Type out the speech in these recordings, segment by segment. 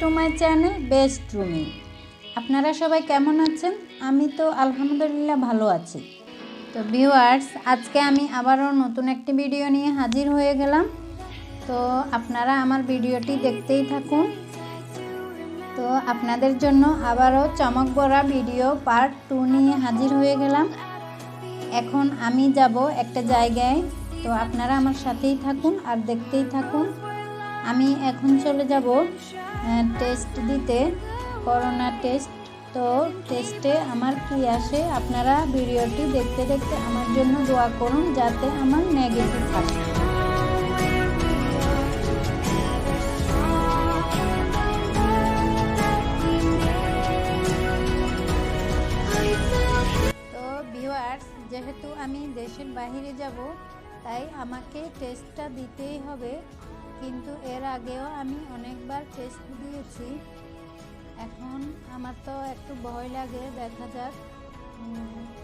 To my channel best Rumi. আপনারা সবাই কেমন আছেন? আমি তো আলহামদুলিল্লাহ ভালো আছি। তো ভিউয়ার্স, আজকে আমি আবারও নতুন একটি ভিডিও নিয়ে হাজির হয়ে গেলাম। তো আপনারা আমার ভিডিওটি দেখতেই থাকুন। তো আপনাদের জন্য আবারও চমক ভরা ভিডিও পার্ট টু নিয়ে হাজির হয়ে গেলাম। এখন আমি যাব একটা জায়গায়। তো আপনারা আমার সাথেই থাকুন আর দেখতেই থাকুন। আমি এখন চলে যাব টেস্ট দিতে। করোনা টেস্ট তো টেস্টে আমার কি আসে আপনারা ভিডিওটি দেখতে দেখতে আমার জন্য দোয়া করুন যাতে আমার নেগেটিভ আসে। যেহেতু আমি দেশের বাইরে যাব, তাই আমাকে টেস্টটা দিতেই হবে। কিন্তু এর আগেও আমি অনেকবার টেস্ট দিয়েছি। এখন আমার তো একটু ভয় লাগে, দেখা যাক।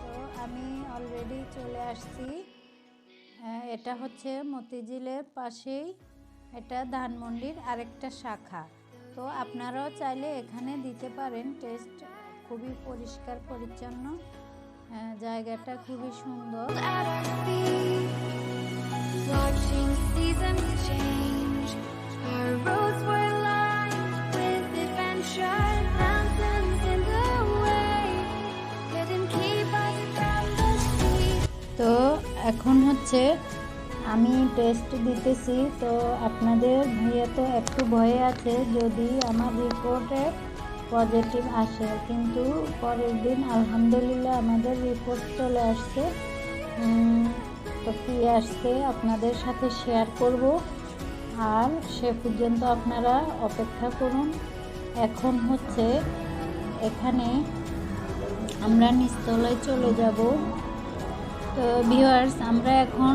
তো আমি অলরেডি চলে আসছি। এটা হচ্ছে মতিঝিলের পাশেই এটা ধানমন্ডির আরেকটা শাখা। তো আপনারাও চাইলে এখানে দিতে পারেন টেস্ট খুবই পরিষ্কার, পরিচ্ছন্ন। জায়গাটা খুবই সুন্দর। এখন হচ্ছে আমি টেস্ট দিতেছি, তো আপনাদের ভাইয়া তো একটু ভয়ে আছে, যদি আমার রিপোর্টে পজিটিভ আসে। কিন্তু পরের দিন আলহামদুলিল্লাহ আমাদের রিপোর্ট চলে আসছে। তো কী আসছে আপনাদের সাথে শেয়ার করব। আর সে পর্যন্ত আপনারা অপেক্ষা করুন। এখন হচ্ছে এখানে আমরা নিচতলায় চলে যাব। তো ভিউয়ার্স আমরা এখন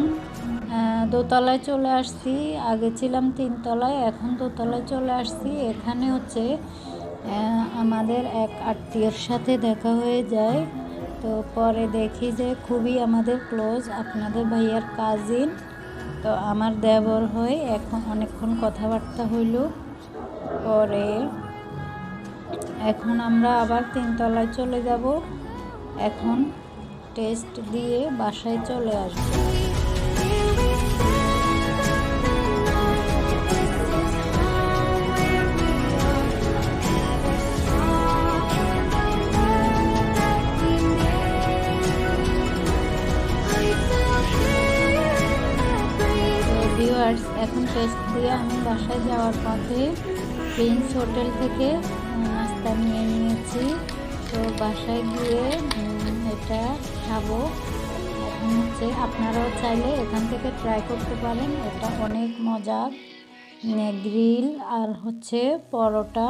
দোতলায় চলে আসছি। আগে ছিলাম তিনতলায়, এখন দোতলায় চলে আসছি। এখানে হচ্ছে আমাদের এক আত্মীয়র সাথে দেখা হয়ে যায়। তো পরে দেখি যে খুবই আমাদের ক্লোজ আপনাদের ভাইয়ার কাজিন তো আমার দেবর হয়ে এখন অনেকক্ষণ কথাবার্তা হইল। পরে এখন আমরা আবার তিনতলায় চলে যাব। এখন টেস্ট দিয়ে বাসায় চলে আসব। এখন টেস্ট দিয়ে আমি বাসায় যাওয়ার পথে প্রিন্স হোটেল থেকে নাস্তা নিয়ে নিয়েছি। তো বাসায় গিয়ে এটা খাব। হচ্ছে আপনারাও চাইলে এখান থেকে ট্রাই করতে পারেন। এটা অনেক মজার। গ্রিল আর হচ্ছে পরোটা।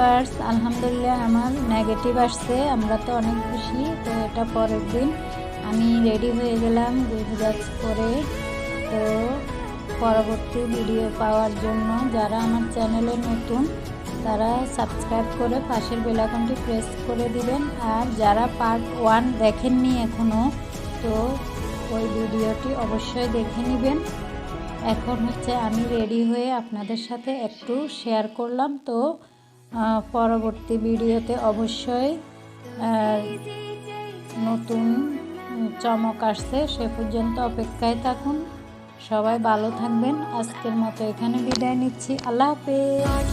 ভিউয়ার্স আলহামদুলিল্লাহ আমার নেগেটিভ আসছে, আমরা তো অনেক খুশি, তো এটা পরের দিন। আমি রেডি হয়ে গেলাম গুজরাট করে। তো পরবর্তী ভিডিও পাওয়ার জন্য যারা আমার চ্যানেলে নতুন, তারা সাবস্ক্রাইব করে পাশের বেলাকনটি প্রেস করে দিবেন। আর যারা পার্ট ওয়ান দেখেননি এখনও তো ওই ভিডিওটি অবশ্যই দেখে নেবেন। এখন হচ্ছে আমি রেডি হয়ে আপনাদের সাথে একটু শেয়ার করলাম। তো পরবর্তী ভিডিওতে অবশ্যই নতুন চমক আসছে, সে পর্যন্ত অপেক্ষায় থাকুন। সবাই ভালো থাকবেন। আজকের মতো এখানে বিদায় নিচ্ছি। আল্লাহ হাফেজ।